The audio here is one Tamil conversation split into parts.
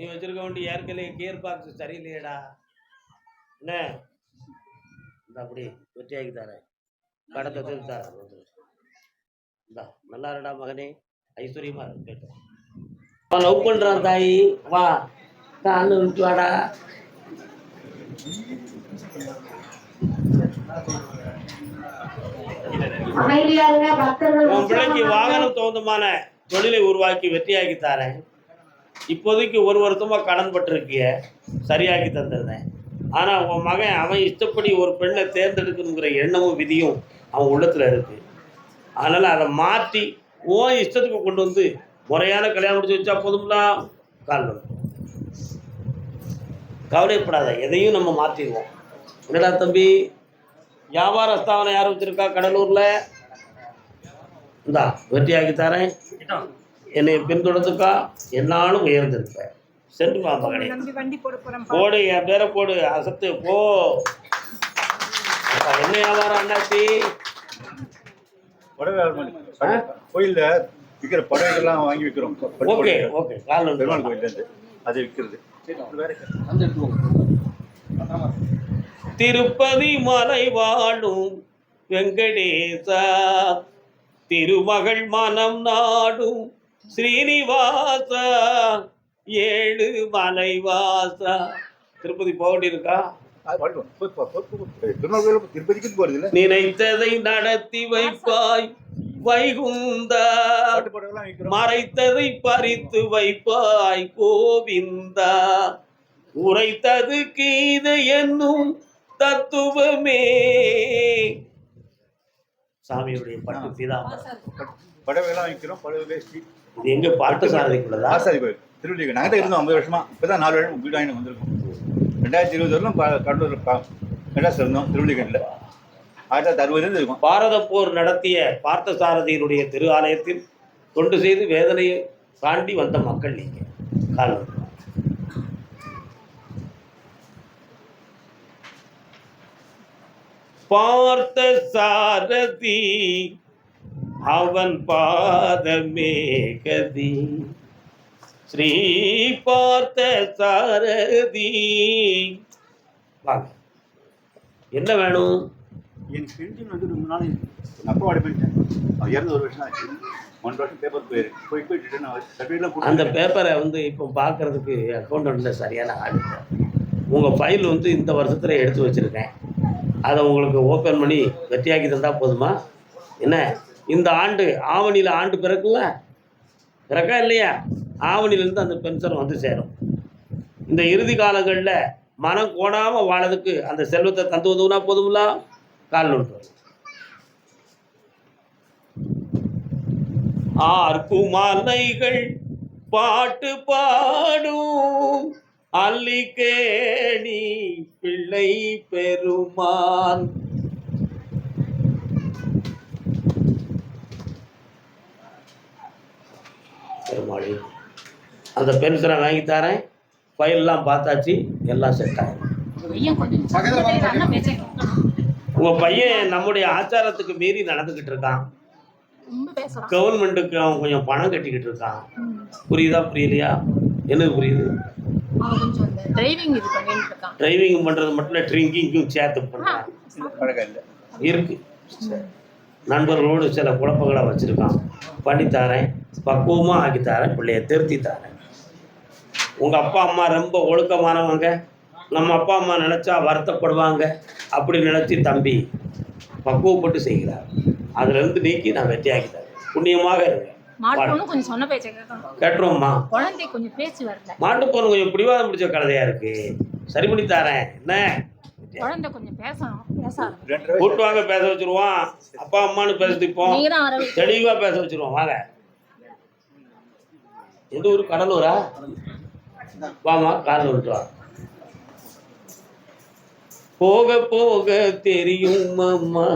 நீ வச்சிருக்க வேண்டிய ஏற்கனவே கியர் பாக்ஸ் சரியில்லையேடா. என்ன? இந்த அப்படி வெட்டியாக்கி தரேன். கடத்தை திருத்தா இந்தா நல்லா இருடா மகனே. ஐஸ்வர்யமா இருக்கு கேட்டேன் அவன் லவ் பண்றான் தாயி. வா. காலு விட்டு வாடா. உன் பிள்ளைக்கு வாகனம் தகுந்தமான தொழிலை உருவாக்கி வெற்றியாக்கி தரேன். இப்போதைக்கு ஒரு வருத்தமாக கடன் பட்டிருக்கிய சரியாக்கி தந்துருந்தேன். ஆனால் உன் மகன் அவன் இஷ்டப்படி ஒரு பெண்ணை தேர்ந்தெடுக்கணுங்கிற எண்ணமும் விதியும் அவன் உள்ளத்தில் இருக்குது அதனால் அதை மாற்றி உன் இஷ்டத்துக்கு கொண்டு வந்து முறையான கல்யாணம் முடிச்சு வச்சா போதும்லா? கால் கவலைப்படாத எதையும் நம்ம மாற்றிடுவோம் என்னடா தம்பி? வியாபார ஸ்தாபனம் யார் வச்சிருக்கா கடலூரில்? இந்தா வெட்டியாக்கி தரேன். என்னை பின்தொடர்ந்துக்கா? என்னாலும் உயர்ந்திருப்ப சென்று வா மகனே. நம்பி வண்டி போட என் பேரை போடு அசத்து போ. என்ன வியாபாரம் அண்ணாச்சி? புடவை கோயில்ல விற்கிற புடவைகள்லாம் வாங்கி விற்கிறோம் ஓகே ஓகே. கால் பெருமாள் இருந்து அது விற்கிறது திருப்பதி மலை வாழும் வெங்கடேசா. திருமகள் மனம் நாடும் ஸ்ரீனிவாசா ஏழு மலை வாசா திருப்பதி போக வேண்டியிருக்கா திருப்பதிக்கு போறது இல்ல. நினைத்ததை நடத்தி வைப்பாய் வைகுந்தா. மறைத்ததை பறித்து வைப்பாய் கோவிந்தா. உரைத்தது கீதை என்னும் தத்துவமே. சாமியுடைய பட்டு பீதாம்பரம் புடவைலாம் விற்கிறோம் புடவை வேஷ்டி இது எங்க பார்த்த சாரதிக்குள்ளதா? ஆசாரி கோயில். திருவள்ளிக்கு நாங்கள் இருந்தோம் ஐம்பது வருஷமா. இப்பதான் நாலு வருஷம் வீடு வாங்கி வந்திருக்கோம். ரெண்டாயிரத்தி இருபது வரலும் கடலூர் மெட்ராஸ் இருந்தோம் திருவள்ளிக்கேட்டில் ஆயிரத்தி தொள்ளாயிரத்தி அறுபதுலேருந்து இருக்கும். பாரத போர் நடத்திய பார்த்த சாரதியினுடைய திரு ஆலயத்தில் தொண்டு செய்து வேதனையை தாண்டி வந்த மக்கள் நீங்க. காலம் பார்த்த சாரதி அவன் பாதமே கதி ஸ்ரீ பார்த்த சாரதி. வாங்க. என்ன வேணும்? என் பென்ஷன் வந்து ரொம்ப நாள் எங்கள் அப்பாவோட பென்ஷன் அவர் இறந்து ஒரு வருஷம் ஆச்சு. ஒன்றரை வருஷம் பேப்பர் போயிருக்கு போய் போய் ரிட்டர்ன் சர்டிஃபிகேட்லாம் அந்த பேப்பரை வந்து இப்போ பார்க்கறதுக்கு அக்கௌண்டண்ட்டில் சரியான ஆள் உங்கள் ஃபைல் வந்து இந்த வருஷத்தில் எடுத்து வச்சுருக்கேன். அதை உங்களுக்கு ஓப்பன் பண்ணி வெட்டியாக்கி தந்தால் போதுமா? என்ன? இந்த ஆண்டு ஆவணியில் ஆண்டு பிறக்குல்ல? பிறக்கா இல்லையா? ஆவணியிலேருந்து அந்த பென்ஷன் வந்து சேரும். இந்த இறுதி காலங்களில் மனம் கோணாமல் வாழறதுக்கு அந்த செல்வத்தை தந்து உதவுனா போதும்ல? கால் நோட்டு ஆர்க்குமாலைகள் பாட்டு பாடும். அல்லிக்கேணி பிள்ளை பெருமான். பெருமாளி. அந்த பென்ஷனை வாங்கி தரேன். ஃபைல்லாம் பார்த்தாச்சு எல்லாம் செட் ஆகும். உங்கள் பையன் நம்முடைய ஆச்சாரத்துக்கு மீறி நடந்துக்கிட்டு இருக்கான். ரொம்ப பேசுறான் கவர்மெண்ட்டுக்கு அவன் கொஞ்சம் பணம் கட்டிக்கிட்டு இருக்கான். புரியுதா புரியலையா? என்னது புரியுது? அவன் கொஞ்சம் இந்த டிரைவிங் பண்ணுறது மட்டும் இல்லை ட்ரிங்கிங்கும் சேர்த்து பண்ணுறான் இருக்கு. நண்பர்களோடு சில குழப்பங்களை வச்சுருக்கான். பண்ணித்தாரேன் பக்குவமாக ஆக்கி தரேன் பிள்ளைய திருத்தி தரேன். உங்கள் அப்பா அம்மா ரொம்ப ஒழுக்கமானவங்க. நம்ம அப்பா அம்மா நினச்சா வருத்தப்படுவாங்க. அப்படி நினச்சி தம்பி பக்குவப்பட்டு செய்கிறார். அதுலேருந்து நீக்கி நான் வெற்றியாக்கி தரேன். புண்ணியமாக இருங்க. மாட்டு கொஞ்சம் சொன்ன பேச்சை கேட்கணும். கேட்டுருவோம்மா. குழந்தை கொஞ்சம் பேச்சு வரல. மாட்டு பொண்ணு கொஞ்சம் பிடிவாதம் பிடிச்ச கழுதையா இருக்கு. சரி பண்ணி தரேன். என்ன? குழந்தை கொஞ்சம் பேசணும். கூட்டு வாங்க பேச வச்சிருவான் அப்பா அம்மான்னு தான் ஆரம்பி தெளிவா பேச வச்சிருவோம். வாங்க. எந்த ஊர்? கடலூரா? வாமா காரில் விட்டுவா போக போக தெரியும் அம்மா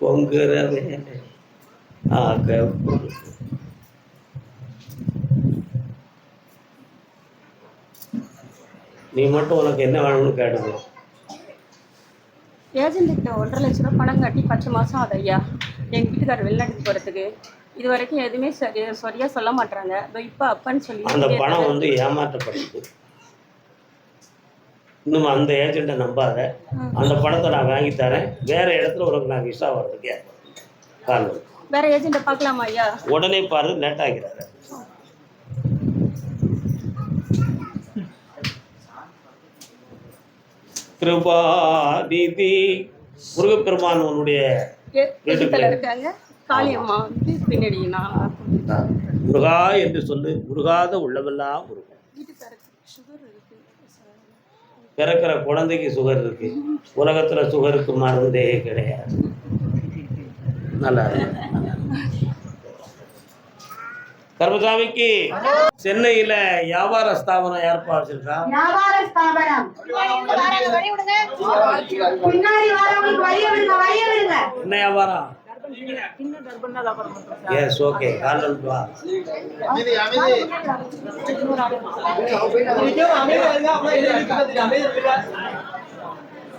பொங்குறவே ஆக நீ மட்டும் உனக்கு என்ன வேணும்னு கேட்டுக்கோ. ஏஜென்ட் கிட்ட ஒன்றரை லட்ச ரூபா பணம் கட்டி பத்து மாசம் ஆகுது ஐயா. எங்க வீட்டுக்காரர் வெளிநாட்டுக்கு போறதுக்கு. இது வரைக்கும் எதுவுமே சரியா சரியா சொல்ல மாட்டாங்க இப்போ அப்பன்னு சொல்லி அந்த பணம் வந்து ஏமாற்றப்படுது. இன்னும் அந்த ஏஜெண்ட்டை நம்பாத. அந்த பணத்தை நான் வாங்கி தரேன். வேற இடத்துல உனக்கு நான் விசா வர்றதுக்கு காரணம் வேற ஏஜென்ட்டை பார்க்கலாமா ஐயா? உடனே பாரு லேட் ஆகிறாரு. கிருபாநிதி முருகப்பெருமான் உன்னுடைய எதிர்த்தல இருக்காங்க. காளியம்மா வந்து பின்னாடி நான் முருகா என்று சொல்லு முருகாத உள்ளவெல்லாம் முருகன் பிறக்கிற குழந்தைக்கு சுகர் இருக்கு. உலகத்துல சுகருக்கு மருந்தே கிடையாது. நல்லா. கருமசாமிக்கு சென்னையில வியாபார ஸ்தாபனம் ஏற்பா வச்சிருக்கா என்ன வியாபாரம்? எஸ் ஓகே கால்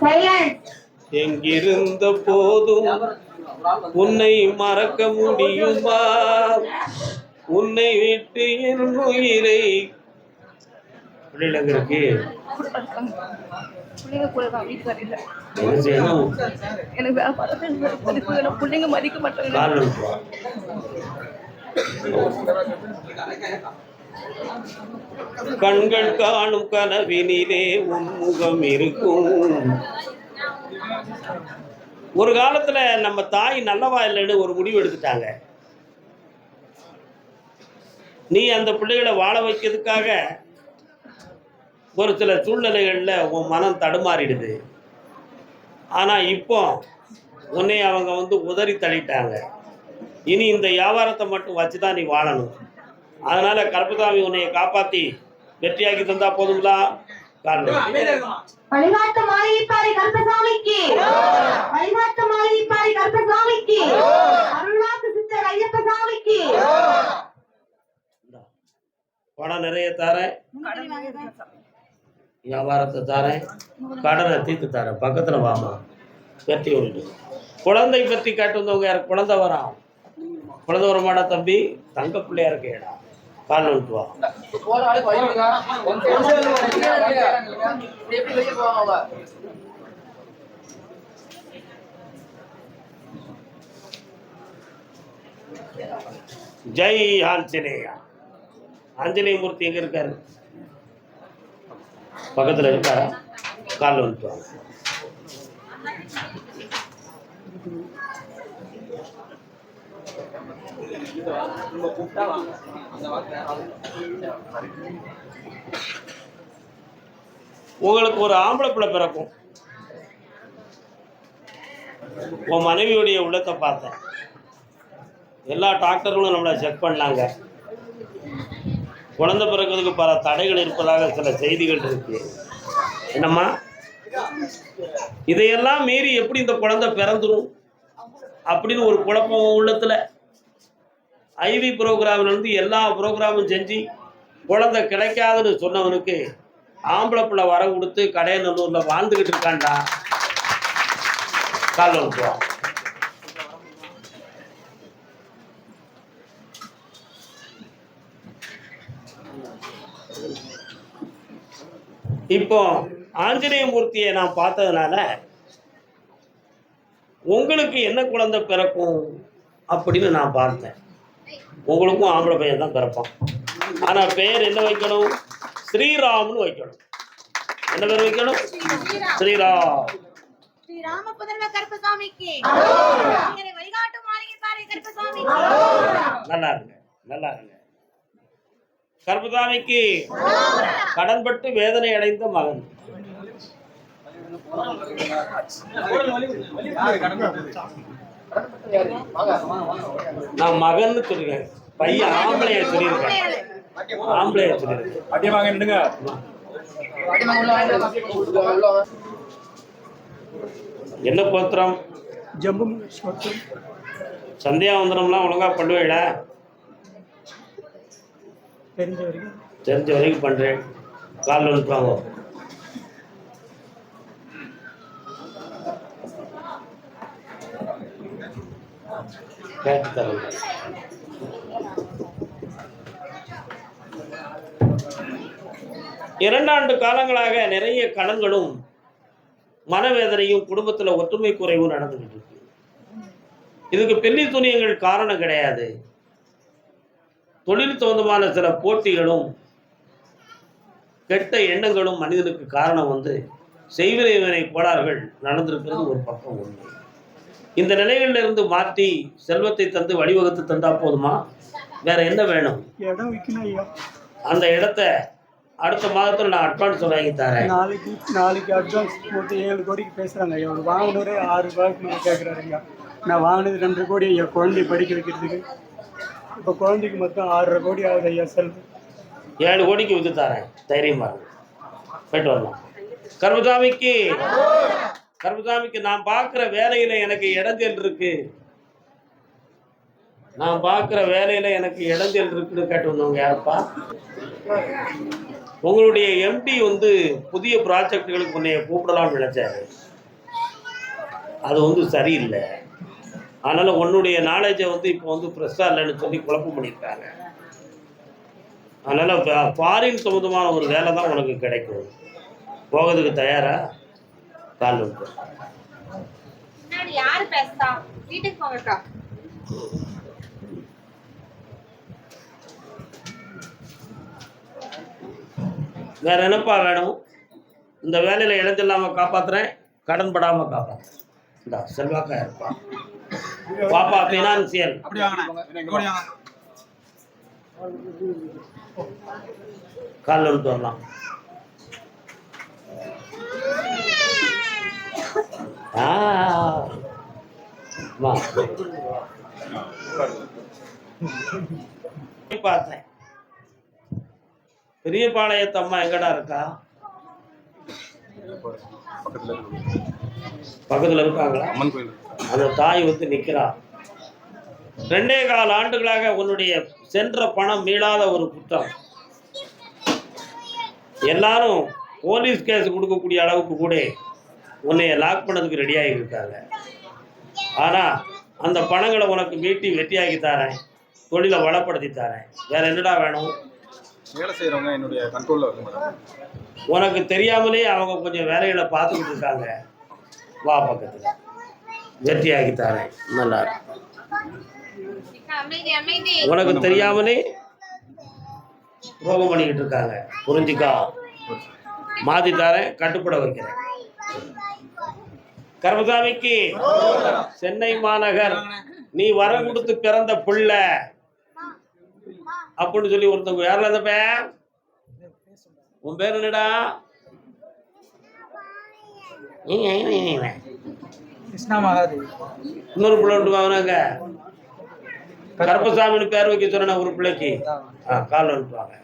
சைலண்ட் எங்கிருந்த போதும் உன்னை மறக்க முடியுமா? உன்னை விட்டு என் உயிரை. இருக்கு. பிள்ளைங்க கூட தான் வீட்டுக்கார இல்லை. எனக்கு. பிள்ளைங்க மதிக்க மாட்டாங்க கண்கள் காணும் கனவினிலே உன் முகம் இருக்கும். ஒரு காலத்துல நம்ம தாய் நல்லவா இல்லைன்னு ஒரு முடிவு எடுத்துட்டாங்க. நீ அந்த பிள்ளைகளை வாழ வைக்கிறதுக்காக ஒரு சில சூழ்நிலைகளில் உன் மனம் தடுமாறிடுது. ஆனால் இப்போ உன்னை அவங்க வந்து உதறி தள்ளிட்டாங்க. இனி இந்த வியாபாரத்தை மட்டும் வச்சு தான் நீ வாழணும். அதனால கருப்பசாமி உன்னைய காப்பாற்றி வெற்றியாக்கி தந்தா போதுங்களா வழிகாட்டு மாளிகைப்பாறை கருப்பசாமிக்கு. வழிகாட்டு மாளிகைப்பாறை கருப்பசாமிக்கு. அருள்வாக்கு சித்தர் ஐயப்பசாமிக்கு. பணம் நிறைய தரேன். வியாபாரத்தை தாரேன் கடனை தீர்த்து தரேன். பக்கத்தில் வாமா. வெற்றி உண்டு. குழந்தை பற்றி காட்டுவந்தவங்க யார்? குழந்தை வரான். குழந்தை வரமாடா தம்பி? தங்க பிள்ளையா இருக்கேடா. கால் விட்டு வா. ஜெய் ஆஞ்சநேயா. ஆஞ்சநேய மூர்த்தி எங்க இருக்காரு? பக்கத்துல இருக்காரா காலில் வந்துட்டு உங்களுக்கு ஒரு ஆம்பளை பிள்ளை பிறக்கும். உன் மனைவியுடைய உள்ளத்தை பார்த்தேன். எல்லா டாக்டர்களும் நம்மளை செக் பண்ணாங்க. குழந்தை பிறக்கிறதுக்கு பல தடைகள் இருப்பதாக சில செய்திகள் இருக்கு. என்னம்மா? இதையெல்லாம் மீறி எப்படி இந்த குழந்தை பிறந்துரும்? அப்படின்னு ஒரு குழப்பம் உள்ளத்தில் உள்ளத்துல. ஐவி ப்ரோக்ராம்ல இருந்து எல்லா ப்ரோக்ராமும் செஞ்சு குழந்தை கிடைக்காதுன்னு சொன்னவனுக்கு ஆம்பளை பிள்ளை வர கொடுத்து கடையநல்லூர்ல வாழ்ந்துகிட்டு இருக்கான்டா. கால் இப்போ ஆஞ்சநேய மூர்த்தியை நான் பார்த்ததுனால உங்களுக்கு என்ன குழந்தை பிறக்கும் அப்படின்னு நான் பார்த்தேன். உங்களுக்கும் ஆம்பளை பையன் தான் பிறப்பான். ஆனால் பேர் என்ன வைக்கணும்? ஸ்ரீராம்னு வைக்கணும். என்ன பேர் வைக்கணும்? ஸ்ரீராம். ஸ்ரீ ராம புதல்வ கருப்பசாமிக்கு. எங்களை வழிகாட்டு மாளிகை பாறை கருப்பசாமிக்கு. நல்லா இருங்க நல்லா இருங்க. கர்மசாமிக்கு கடன்பட்டு வேதனை அடைந்த மகன். நான் மகன்னு சொல்லிருக்கேன் பையன் ஆம்பளைய சொல்லியிருக்கேன். ஆம்பளைய சொல்லியிருக்கேன். நின்னுங்க. என்ன கோத்திரம்? ஜம்பு சந்தியாவந்தனம்லாம் ஒழுங்கா பண்ணுவேடா தெரிஞ்ச வரைக்கும். தெரிஞ்ச வரைக்கும் பண்ணுறேன் கால் வந்துப்பாங்க கேட்டு தரேன். இரண்டாண்டு காலங்களாக நிறைய கடன்களும் மனவேதனையும் குடும்பத்தில் ஒற்றுமை குறைவும் நடந்துகிட்டு இருக்கு. இதுக்கு பெண்ணி துணியங்கள் காரணம் கிடையாது. தொழில் சம்பந்தமான சில போட்டிகளும் கெட்ட எண்ணங்களும் மனிதனுக்கு காரணம் வந்து செய்வினை வினை கோளாறுகள் நடந்திருக்கிறது ஒரு பக்கம் உண்மை. இந்த நிலைகளில் இருந்து மாற்றி செல்வத்தை தந்து வழிவகுத்து தந்தா போதுமா? வேற என்ன வேணும்? அந்த இடத்த அடுத்த மாதத்தில் நான் அட்வான்ஸ் வாங்கி தரேன். நாளைக்கு நாளைக்கு அட்வான்ஸ் போட்டு ஏழு கோடிக்கு பேசுகிறாங்க ஐயா. ஒரு வாங்கினவரே ஆறு ரூபாய்க்கு மேலே கேட்குறாரு ஐயா. நான் வாங்கினது ரெண்டு கோடி ஐயா. குழந்தைய படிக்க வைக்கிறதுக்கு. இப்போ குழந்தைக்கு மொத்தம் ஆறரை கோடி ஆகுது ஐயா செலவு. ஏழு கோடிக்கு விற்று தரேன். தைரியமா போயிட்டு வரலாம். கர்மசாமிக்கு கர்மசாமிக்கு நான் பார்க்குற வேலையில் எனக்கு இடஞ்சல் இருக்கு. நான் பார்க்குற வேலையில எனக்கு இடஞ்சல் இருக்குன்னு கேட்டு வந்தவங்க யாருப்பா? உங்களுடைய எம்டி வந்து புதிய ப்ராஜெக்டுகளுக்கு உன்னைய கூப்பிடலாம்னு நினைச்சாரு. அது வந்து சரியில்லை. அதனால உன்னுடைய நாலேஜை வந்து இப்போ வந்து ஃப்ரெஷ்ஷாக இல்லைன்னு சொல்லி குழப்பம் பண்ணியிருக்காங்க. அதனால் ஃபாரின் சம்மந்தமான ஒரு வேலை தான் உனக்கு கிடைக்கும். போகிறதுக்கு தயாரா? கால் வந்து வேற என்னப்பா வேணும்? இந்த வேலையில் இடைஞ்சில்லாமல் காப்பாத்துறேன் கடன் படாமல் காப்பாற்றுறேன் இந்த செல்வாக்கா இருப்பா. பாப்பா ஃபினான்சியல் காலில் இருந்து வரலாம். ஆ. வா. பார்த்தேன். பெரிய பாளையத்து அம்மா எங்கடா இருக்கா. பக்கத்துல இருக்காங்களா அம்மன் கோயில் அந்த தாய் வந்து நிக்கிறா. ரெண்டே கால் ஆண்டுகளாக உன்னுடைய சென்ற பணம் மீளாத ஒரு குற்றம். எல்லாரும் போலீஸ் கேஸ் கொடுக்கக்கூடிய அளவுக்கு கூட உன்னைய லாக் பண்ணதுக்கு ரெடியாகி இருக்காங்க ஆனா அந்த பணங்களை உனக்கு மீட்டி வெட்டியாக்கி தரேன். தொழிலை வளப்படுத்தி தரேன். வேற என்னடா வேணும்? வேலை செய்கிறவங்க என்னுடைய கண்ட்ரோலில் உனக்கு தெரியாமலே அவங்க கொஞ்சம் வேலைகளை பார்த்துக்கிட்டு இருக்காங்க. வா பக்கத்தில். வெற்றியாக்கி தரேன். நல்லா உனக்கு தெரியாமலே ரோகம் பண்ணிக்கிட்டு இருக்காங்க. புரிஞ்சுக்கா. மாத்தி தாரேன் கட்டுப்பட வைக்கிறேன். கர்மசாமிக்கு சென்னை மாநகர் நீ வரம் கொடுத்து பிறந்த பிள்ளை. அப்படின்னு சொல்லி ஒருத்தவங்க யாரில் இருந்தப்ப? உன் பேர் என்னடா? கிருஷ்ணா மகாதேவி இன்னொரு பிள்ளை உண்டு வாங்கினாங்க கருப்பசாமின்னு பேர் வைக்க சொன்ன ஒரு பிள்ளைக்கு. ஆ. கால் அனுப்புவாங்க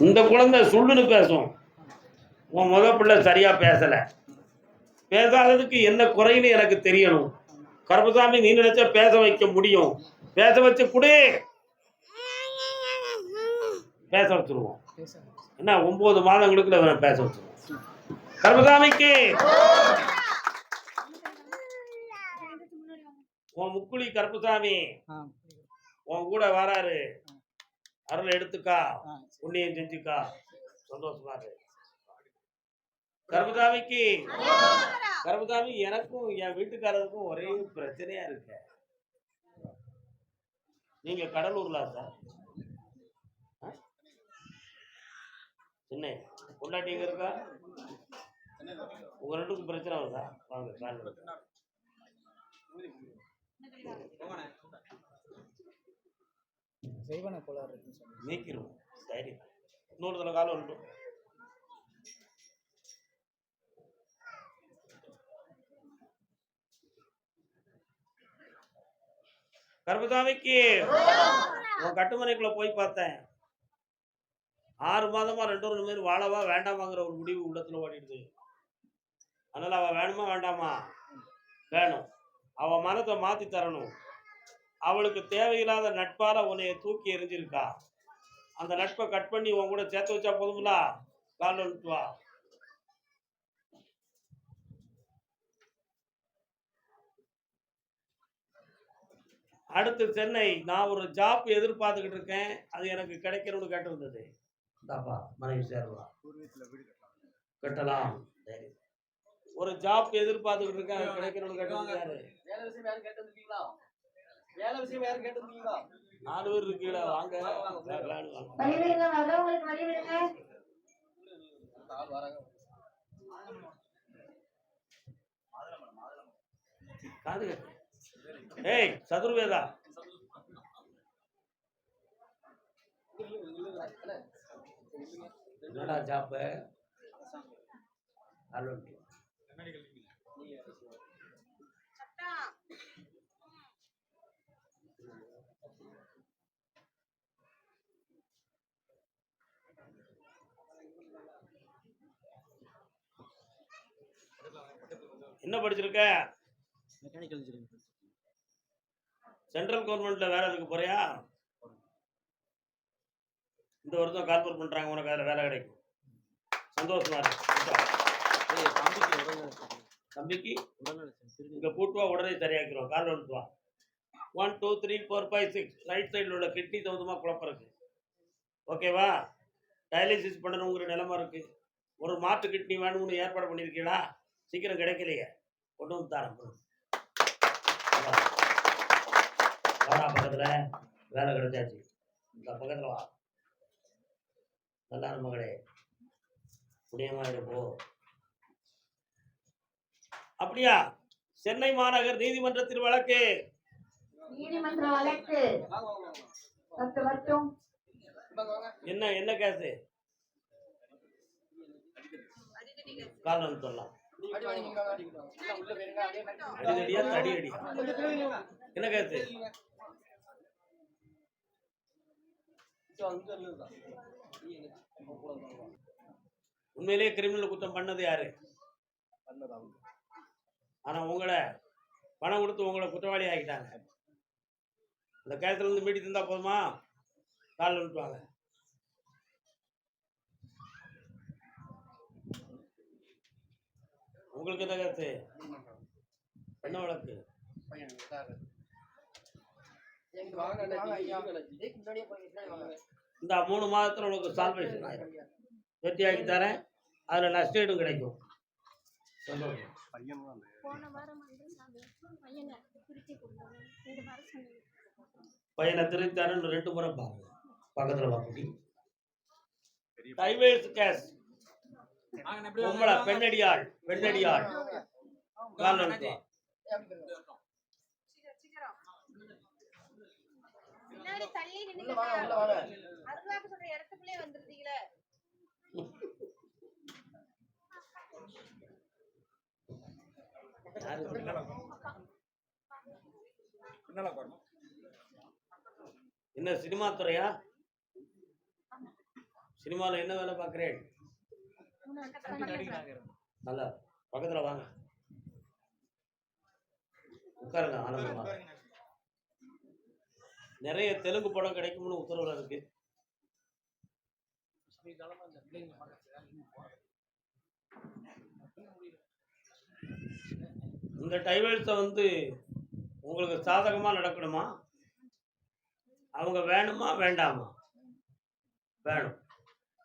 இந்த குழந்தை சுள்ளுன்னு பேசும். உன் முத பிள்ளை சரியா பேசல. பேசாததுக்கு என்ன குறைன்னு எனக்கு தெரியணும். கருப்பசாமி நீ நினைச்சா பேச வைக்க முடியும். பேச வச்சு குடு. பேச வச்சிருவோம். என்ன ஒன்பது மாதங்களுக்கு அவனை பேச வச்சிருவோம். கருப்பசாமிக்கு. உன் முக்குழி கருப்பசாமி. உன் கூட வராரு. அருள் எடுத்துக்கா. புண்ணியம் செஞ்சுக்கா. சந்தோஷமா இரு. கருப்பசாமிக்கு கருப்பசாமி எனக்கும் என் வீட்டுக்காரருக்கும் ஒரே பிரச்சனையா இருக்கு. நீங்க கடலூர்ல சார். ஆ? என்ன பொண்டாட்டி எங்க இருக்கா? உங்க ரெண்டுக்கும் பிரச்சனை வருதா? வாங்க காலைல. செய்வன கோளாறு நீக்கிடுவோம் சரி இன்னொரு தடவை காலம் வரட்டும். கர்மசாமிக்கு உன் கட்டுமனைக்குள்ள போய் பார்த்தேன். ஆறு மாதமா ரெண்டு ஒரு பேர் வாழவா வேண்டாமாங்கிற ஒரு முடிவு உள்ளத்துல ஓடிடுது. அதனால அவ வேணுமா வேண்டாமா? வேணும். அவ மனத்தை மாத்தி தரணும். அவளுக்கு தேவையில்லாத நட்பால உன்னைய தூக்கி எரிஞ்சிருக்கா அந்த நட்பை கட் பண்ணி உன் கூட சேர்த்து வச்சா போதுங்களா கால் வந்துட்டு வா அடுத்து சென்னை நான் ஒரு ஜாப் எதிர்பார்த்துக்கிட்டு இருக்கேன். அது எனக்கு கிடைக்கணும்னு கேட்டிருந்தது. தாப்பா மனைவி சேரலாம் கட்டலாம். சரி. ஒரு ஜாப் எதிர்பார்த்துக்கிட்டு இருக்கேன் அது கிடைக்கணும்னு கேட்டிருந்தாரு வேலை விஷயம் யாரும் கேட்டு வந்திருக்கீங்களா வேலை விஷயம் யாரும் கேட்டு வந்திருக்கீங்களா நாலு பேர் இருக்கீங்களா? வாங்க. காது கட்டு. ஏய் சதுர்வேதா. என்னடா ஜாப்ப? ஹலோ. என்ன படிச்சிருக்க? மெக்கானிக்கல் இன்ஜினியரிங் சென்ட்ரல் கவர்மெண்ட்ல வேலை இருக்க போறியா? இந்த வருஷம் கால்பர் பண்றாங்க உனக்கு அதில் வேலை கிடைக்கும். சந்தோஷமா இருக்கு தம்பிக்கு இங்க கூட்டுவா உடனே சரியாக்கிறோம் கால் வந்துட்டு வா. One two three four five six right சைடில் உள்ள கிட்னி தகுந்தமா குழப்பம் இருக்கு. ஓகேவா டயாலிசிஸ் பண்ணணுங்கிற நிலைமை இருக்கு. ஒரு மாற்று கிட்னி வேணும்னு ஏற்பாடு பண்ணியிருக்கீங்களா சீக்கிரம் கிடைக்கலையே. கொண்டு வந்து தரேன் bro. வா. வாடா பக்கத்துல வேலை கிடைச்சாச்சு. இந்த பக்கத்துல வா. நல்லா மகளே. புண்ணியமா இருப்போ அப்படியா? சென்னை மாநகர் நீதிமன்றத்தில் வழக்கு நீதிமன்ற வழக்கு. என்ன என்ன கேஸு கால் வந்து சொல்லலாம் அடி வாங்கிக்கோங்க அடிக்கணும் எல்லாம் உள்ள போயிருங்க அதே மாதிரி அடிதடியா தடி அடி என்ன கேஸு அங்க இல்லதான் நீ எங்க நம்ம கூட இருந்தவங்க. உண்மையிலேயே கிரிமினல் குற்றம் பண்ணது யாரு? பண்ணது அவங்க. ஆனா உங்களை பணம் கொடுத்து உங்களை குற்றவாளி ஆக்கிட்டாங்க. அந்த கேஸ்ல இருந்து மீடி தந்தா போதுமா? கால் வந்துட்டு வாங்க உங்களுக்கு என்ன கேஸு என்ன வழக்கு? இந்த மூணு மாதத்துல உனக்கு சால்வேஷன் ஆயிடும் வெட்டியாக்கி தரேன். அதில் நஷ்டீடும் கிடைக்கும். சந்தோஷம். பையன் கொடுத்தாங்க ரெண்டு வாரம் சொன்னீங்க பையனை திருத்தாருன்னு ரெண்டு முறை பாருங்க. பக்கத்தில் பெரிய டைவேஸ் கேஸ் உங்களை பெண்ணடியாள் பெண்ணடியாள். கால் வா. ஏய், அப்படி போயிருங்க. பின்னாடி தள்ளி நின்னுங்க அருளாக்கு சொல்ற இடத்துக்குள்ளே வந்துருந்தீங்களே என்ன சினிமா துறையா? சினிமாவில் என்ன வேலை பார்க்குறேன்? நல்லா பக்கத்தில் வாங்க. உட்காருங்க ஆனந்தமா. நிறைய தெலுங்கு படம் கிடைக்கும்னு உத்தரவுல இருக்கு. இந்த பிள்ளைங்க டைவல்ஸை வந்து உங்களுக்கு சாதகமாக நடக்கணுமா? அவங்க வேணுமா வேண்டாமா? வேணும்.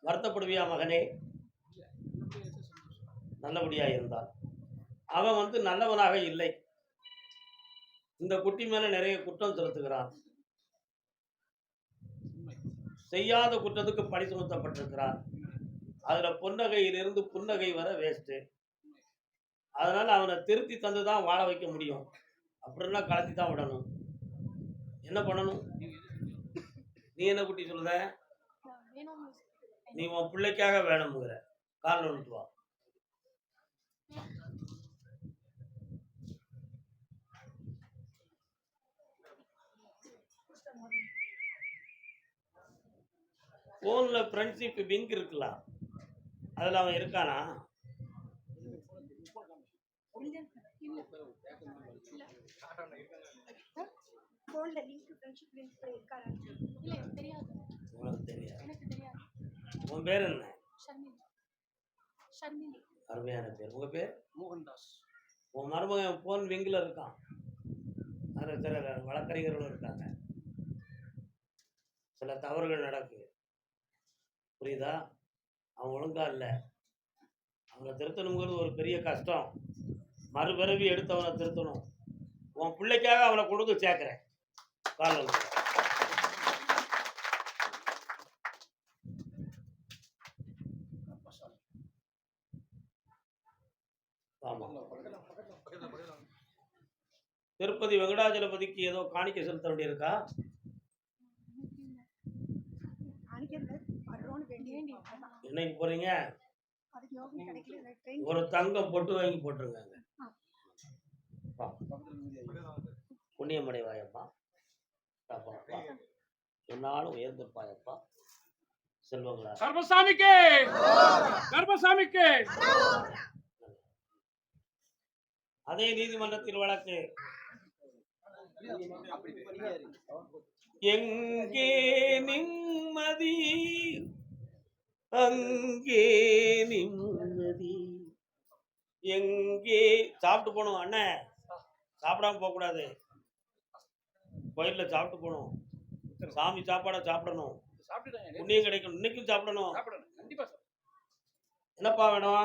வருத்தப்படுவியா மகனே? நல்லபடியா இருந்தால். அவன் வந்து நல்லவனாக இல்லை. இந்த குட்டி மேல நிறைய குற்றம் செலுத்துகிறான் செய்யாத குற்றத்துக்கு பழி சுமத்தப்பட்டிருக்கிறான் அதுல புன்னகையிலிருந்து புன்னகை வர வேஸ்ட்டு அதனால அவனை திருத்தி தந்து தான் வாழ வைக்க முடியும். அப்படின்னா கலத்தி தான் விடணும். என்ன பண்ணணும்? நீ என்ன குட்டி சொல்லுத நீ உன் பிள்ளைக்காக வேணுங்கிற காலில் விட்டு ஃபோனில் ஃப்ரெண்ட்ஷிப் விங்க் இருக்கலாம் அதில் அவன் இருக்கானா? உன் பேர் என்ன? அருமையான பேர். உங்கள் பேர்? மோகன்தாஸ். உன் மருமகன் ஃபோன் விங்கில் இருக்கான். அதில் சில வழக்கறிஞர்களும் இருக்காங்க. சில தவறுகள் நடக்குது புரியுதா? அவன் ஒழுங்கா இல்லை. அவனை திருத்தணுங்கிறது ஒரு பெரிய கஷ்டம். மறுபிறவி எடுத்தவனை திருத்தணும். உன் பிள்ளைக்காக அவனை கொடுத்து சேர்க்குறேன். கால் ஆமாம் திருப்பதி வெங்கடாஜலபதிக்கு ஏதோ காணிக்கை செலுத்த வேண்டியிருக்கா? வேண்டி என்னைக்கு போறீங்க? ஒரு தங்கம் பொட்டு வாங்கி போட்டுருங்க வா. புண்ணியமடைவாயப்பா. என்னாலும் உயர்ந்திருப்பாயப்பா. செல்வங்களா? கர்மசாமிக்கு! கர்மசாமிக்கு! அதே நீதிமன்றத்தில் வழக்கு. எங்கே நிம்மதி? அங்கே நிம்மதி. எங்கே? சாப்பிட்டு போகணும் அண்ணன் சாப்பிடாம போகக்கூடாது. கோயிலில் சாப்பிட்டு போகணும். சாமி சாப்பாடை சாப்பிடணும். புண்ணியம் கிடைக்கணும். இன்னைக்கும் சாப்பிடணும். சாப்பிடணும். கண்டிப்பா சார் என்னப்பா வேணும்?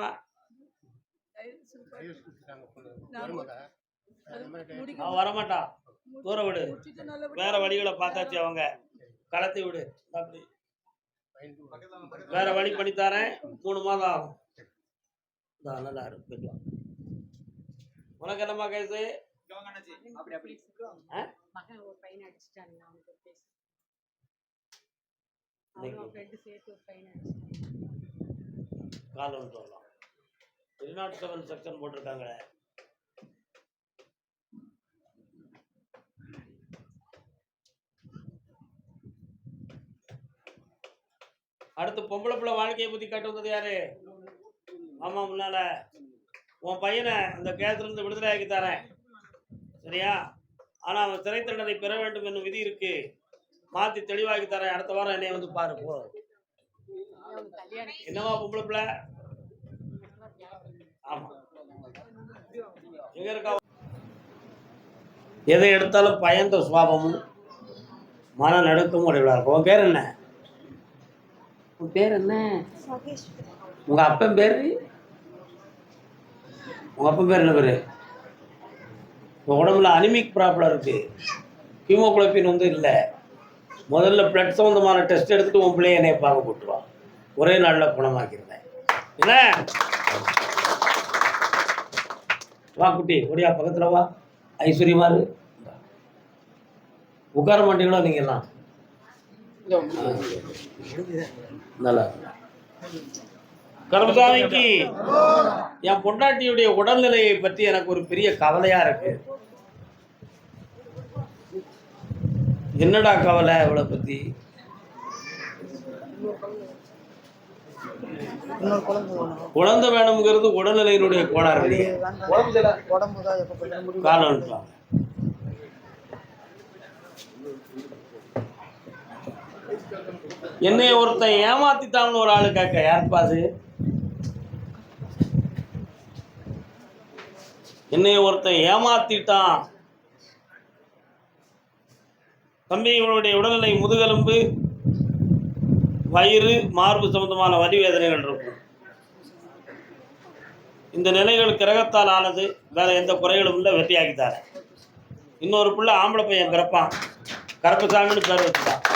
அவன் வரமாட்டா தூர விடு. வேற வழிகளை பார்த்தாச்சு அவங்க. களத்தி விடு. அப்படி. வேற வழி பண்ணி தரேன் மூணு மாதம் ஆகும். இந்தா, நல்லா இருக்கு. போயிட்டு. உனக்கு என்னம்மா கேசு அப்படி அப்படி. ஆ? மகன் ஒரு பையனை அடிச்சிட்டாங்க அவனுக்கு ஒரு பேச இன்னைக்கு அவன் ஃப்ரெண்டு சேர்த்து ஒரு பையனை அடிச்சிட்டாங்க கால் ஒன்று சொல்லலாம் த்ரீ நாட் செவன் செக்ஷன் போட்டிருக்காங்களே அடுத்து பொம்பளை பிள்ளை வாழ்க்கையை பற்றி கேட்டு வந்தது யாரு? ஆமா முன்னால. உன் பையனை அந்த கேத்திலிருந்து விடுதலை ஆக்கி தரேன். சரியா? ஆனால் அவன் சிறை தண்டனை பெற வேண்டும் என்னும் விதி இருக்கு. மாற்றி தெளிவாக்கி தரேன். அடுத்த வாரம் என்னைய வந்து பாரு போ. என்னவா பொம்பளை பிள்ளை? ஆமா. எங்க இருக்கா? எதை எடுத்தாலும் பயந்த சுவாபமும் மன நடுக்கமும் உடையவளா இருக்கும். உன் பேர் என்ன? உன் பேர் என்ன? உங்க அப்பன் பேரு? உங்க அப்பன் பேர் என்ன பேரு? உன் உடம்புல அனிமிக் ப்ராப்ளம் இருக்கு. ஹீமோகுளோபின் வந்து இல்லை. முதல்ல பிளட் சம்மந்தமான டெஸ்ட் எடுத்துட்டு உன் பிள்ளைய என்னைய பார்க்க போட்டுருவா ஒரே நாளில் குணமாக்கிருந்தேன் என்ன? வா குட்டி ஒடியா பக்கத்தில் வா. ஐஸ்வர்யமா இரு உட்கார மாட்டீங்களோ நீங்கெல்லாம்? நல்லா கருமசாமிக்கு என் பொண்டாட்டியுடைய உடல்நிலையை பற்றி எனக்கு ஒரு பெரிய கவலையா இருக்கு. என்னடா கவலை இவளை பத்தி? குழந்தை வேணுங்கிறது உடல்நிலையினுடைய கோளாறு. காலம் அனுப்பலாம் என்னைய ஒருத்தன் ஏமாத்திட்டான்னு ஒரு ஆளு கேட்க யாருப்பா அது? என்னைய ஒருத்தன் ஏமாத்திட்டான். தம்பி இவனுடைய உடல்நிலை முதுகெலும்பு வயிறு மார்பு சம்பந்தமான வலி வேதனைகள் இருக்கும். இந்த நிலைகள் கிரகத்தால் ஆனது வேற எந்த குறைகளும் இல்லை வெற்றியாக்கித்தார இன்னொரு பிள்ளை ஆம்பளை பையன் பிறப்பான். கருப்பசாமின்னு பேர் வச்சுட்டான்.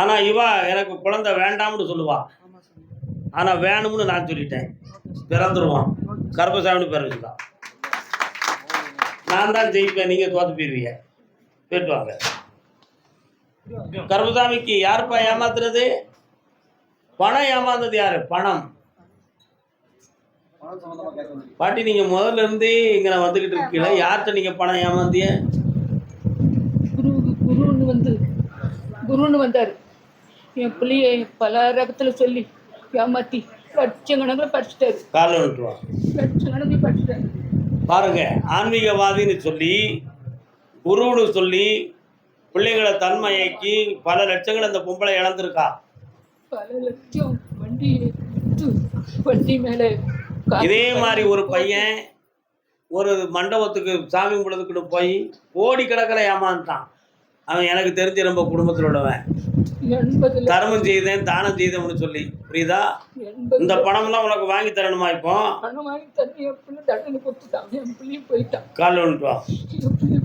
ஆனா இவா எனக்கு குழந்தை வேண்டாம்னு சொல்லுவா. ஆனா வேணும்னு நான் சொல்லிட்டேன். பிறந்துருவான். கருப்பசாமின்னு பேர் நான் தான் ஜெயிப்பேன். நீங்க தோத்து போயிருவீங்க போயிட்டு வாங்க. கருப்பசாமிக்கு யாருப்பா ஏமாத்துறது? பணம் ஏமாந்தது யாரு? பணம். பாட்டி நீங்க முதல்ல இருந்து இங்க நான் வந்துகிட்டு இருக்கீங்களா. யார்கிட்ட நீங்க பணம் ஏமாந்திய குருன்னு வந்து குருன்னு வந்தார். என் பிள்ளைய பல ரகத்தில் சொல்லி ஏமாத்தி லட்சக்கணக்கில் படிச்சுட்டாரு. காலை விட்டுருவா. லட்சக்கணக்கில் படிச்சுட்டாரு. பாருங்க ஆன்மீகவாதின்னு சொல்லி குருன்னு சொல்லி பிள்ளைங்களை தன்மையாக்கி பல லட்சங்கள் அந்த பொம்பளை இழந்திருக்கா? பல லட்சம் வண்டி வண்டி மேலே இதே மாதிரி ஒரு பையன் ஒரு மண்டபத்துக்கு சாமி கும்பிடுறதுக்குன்னு போய் கோடி கணக்கில் ஏமாந்துட்டான். அவன் எனக்கு தெரிஞ்ச ரொம்ப குடும்பத்தில் உள்ளவன் தர்மம் செய்தேன் தானம் செய்தேன்னு சொல்லி. புரியுதா? இந்த பணம்லாம் உனக்கு வாங்கி தரணுமா இப்போ? பணம் வாங்கி தண்ணி என் பிள்ளை தண்டனை கொடுத்துட்டான். என் பிள்ளையும் போயிட்டான். வா.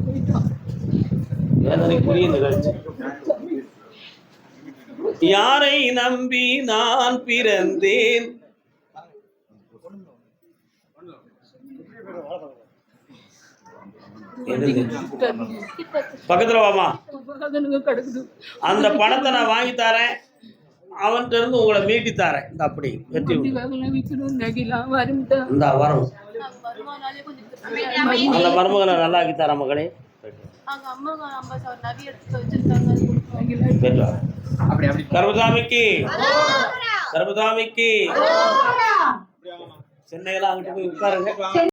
போயிட்டான். வேதனை புரியுது கழிச்சு யாரை நம்பி நான் பிறந்தேன்? பக்கத்துல வாமா. அந்த பணத்தை நான் வாங்கி தரேன். அவன்கிட்ட இருந்து உங்களை மீட்டி தரேன். இந்த அப்படி வெற்றி இந்த வரும். அந்த மருமகளை நல்லா ஆக்கி தரேன் மகளே. கர்மசாமிக்கு கர்மசாமிக்கு சென்னையெல்லாம் அங்கிட்டு போய் உட்காருங்க.